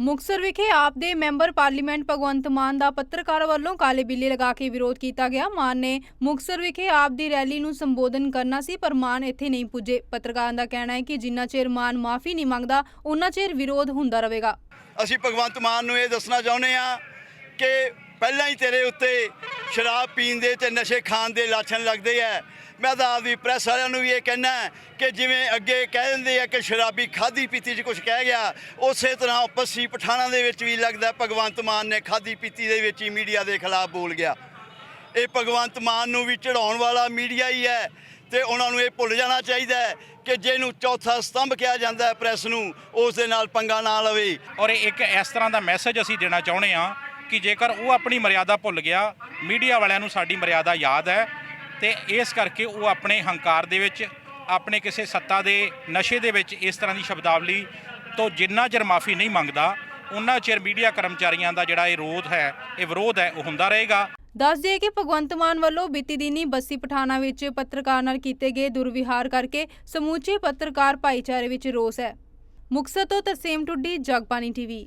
ਮੁਕਸਰ ਵਿਖੇ ਆਪ ਦੇ member parliament Bhagwant Mann ਦਾ ਪੱਤਰਕਾਰਾਂ ਵੱਲੋਂ ਕਾਲੇ ਬਿੱਲੇ ਲਗਾ ਕੇ ਵਿਰੋਧ ਕੀਤਾ ਗਿਆ। ਮਾਨ ਨੇ ਮੁਕਸਰ ਵਿਖੇ ਆਪ ਦੀ ਰੈਲੀ ਨੂੰ ਸੰਬੋਧਨ ਕਰਨਾ ਸੀ, ਪਰ ਮਾਨ ਇੱਥੇ ਨਹੀਂ ਪੁੱਜੇ। ਪੱਤਰਕਾਰਾਂ ਦਾ ਕਹਿਣਾ ਹੈ ਕਿ ਜਿੰਨਾ ਚਿਰ ਮਾਨ ਮਾਫੀ ਨਹੀਂ ਮੰਗਦਾ ਉਨਾ ਚਿਰ ਵਿਰੋਧ ਹੁੰਦਾ ਰਹੇਗਾ। ਅਸੀਂ ਭਗਵੰਤ ਮਾਨ ਨੂੰ ਇਹ ਦੱਸਣਾ ਚਾਹੁੰਦੇ ਆ ਕਿ ਪਹਿਲਾਂ ਹੀ ਤੇਰੇ ਉੱਤੇ ਸ਼ਰਾਬ ਪੀਣ ਦੇ ਤੇ ਨਸ਼ੇ ਖਾਣ ਦੇ ਲਾਛਣ ਲੱਗਦੇ ਆ। ਮੈਂ ਤਾਂ ਆਪਦੀ ਪ੍ਰੈਸ ਵਾਲਿਆਂ ਨੂੰ ਵੀ ਇਹ ਕਹਿਣਾ ਕਿ ਜਿਵੇਂ ਅੱਗੇ ਕਹਿ ਦਿੰਦੇ ਆ ਕਿ ਸ਼ਰਾਬੀ ਖਾਦੀ ਪੀਤੀ 'ਚ ਕੁਝ ਕਹਿ ਗਿਆ, ਉਸੇ ਤਰ੍ਹਾਂ ਪੱਸੀ ਪਠਾਣਾ ਦੇ ਵਿੱਚ ਵੀ ਲੱਗਦਾ ਭਗਵੰਤ ਮਾਨ ਨੇ ਖਾਦੀ ਪੀਤੀ ਦੇ ਵਿੱਚ ਹੀ ਮੀਡੀਆ ਦੇ ਖਿਲਾਫ ਬੋਲ ਗਿਆ। ਇਹ ਭਗਵੰਤ ਮਾਨ ਨੂੰ ਵੀ ਚੜਾਉਣ ਵਾਲਾ ਮੀਡੀਆ ਹੀ ਹੈ ਤੇ ਉਹਨਾਂ ਨੂੰ ਇਹ ਭੁੱਲ ਜਾਣਾ ਚਾਹੀਦਾ ਹੈ ਕਿ ਜਿਹਨੂੰ ਚੌਥਾ ਸਤੰਭ ਕਿਹਾ ਜਾਂਦਾ ਹੈ ਪ੍ਰੈਸ ਨੂੰ, ਉਸ ਦੇ ਨਾਲ ਪੰਗਾ ਨਾ ਲਵੇ। ਔਰ ਇੱਕ ਇਸ ਤਰ੍ਹਾਂ ਦਾ ਮੈਸੇਜ ਅਸੀਂ ਦੇਣਾ ਚਾਹੁੰਦੇ ਹਾਂ ਕਿ ਜੇਕਰ ਉਹ ਆਪਣੀ ਮਰਿਆਦਾ ਭੁੱਲ ਗਿਆ, ਮੀਡੀਆ ਵਾਲਿਆਂ ਨੂੰ ਸਾਡੀ ਮਰਿਆਦਾ ਯਾਦ ਹੈ ਤੇ ਇਸ ਕਰਕੇ ਉਹ ਆਪਣੇ ਹੰਕਾਰ ਦੇ ਵਿੱਚ, ਆਪਣੇ ਕਿਸੇ ਸੱਤਾ ਦੇ ਨਸ਼ੇ ਦੇ ਵਿੱਚ ਇਸ ਤਰ੍ਹਾਂ ਦੀ ਸ਼ਬਦਾਵਲੀ ਤੋਂ ਜਿੰਨਾ ਚਿਰ ਮਾਫੀ ਨਹੀਂ ਮੰਗਦਾ ਉਹਨਾਂ ਚਿਰ ਮੀਡੀਆ ਕਰਮਚਾਰੀਆਂ ਦਾ ਜਿਹੜਾ ਇਹ ਰੋਧ ਹੈ, ਇਹ ਵਿਰੋਧ ਹੈ, ਉਹ ਹੁੰਦਾ ਰਹੇਗਾ। ਦੱਸ ਦਈਏ ਕਿ ਭਗਵੰਤ ਮਾਨ ਵੱਲੋਂ ਬੀਤੀ ਦਿਨੀ ਬੱਸੀ ਪਠਾਣਾ ਵਿੱਚ ਪੱਤਰਕਾਰ ਨਾਲ ਕੀਤੇ ਗਏ ਦੁਰਵਿਹਾਰ ਕਰਕੇ ਸਮੁੱਚੇ ਪੱਤਰਕਾਰ ਭਾਈਚਾਰੇ ਵਿੱਚ ਰੋਸ ਹੈ। ਮੁਕਤਸਰ ਤੋਂ ਤਰਸੇਮ ਟੁੱਡੀ ਜਗਬਾਨੀ ਟੀਵੀ।